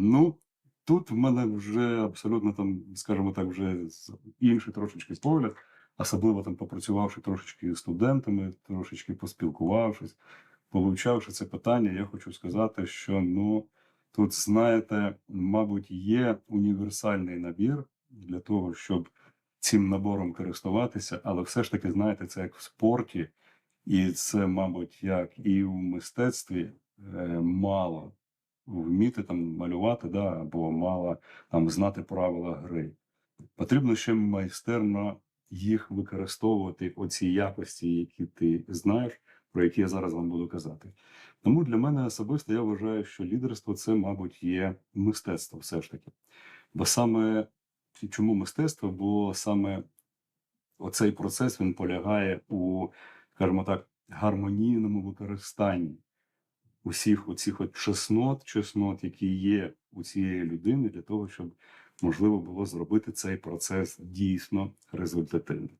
Ну, тут в мене вже абсолютно там, скажімо так, вже інший трошечки погляд, особливо там попрацювавши трошечки з студентами, трошечки поспілкувавшись, повивчавши це питання, я хочу сказати, що ну тут, знаєте, мабуть, є універсальний набір для того, щоб цим набором користуватися, але все ж таки, знаєте, це як в спорті, і це, мабуть, як і в мистецтві е, мало вміти там малювати, да, або мало там знати правила гри. Потрібно ще майстерно їх використовувати, оці якості, які ти знаєш, про які я зараз вам буду казати. Тому для мене особисто я вважаю, що лідерство це, мабуть, є мистецтво все ж таки. Бо саме чому мистецтво? Бо саме оцей процес він полягає у, скажімо так, гармонійному використанні усіх оцих от чеснот, чеснот, які є у цієї людини, для того, щоб можливо було зробити цей процес дійсно результативним.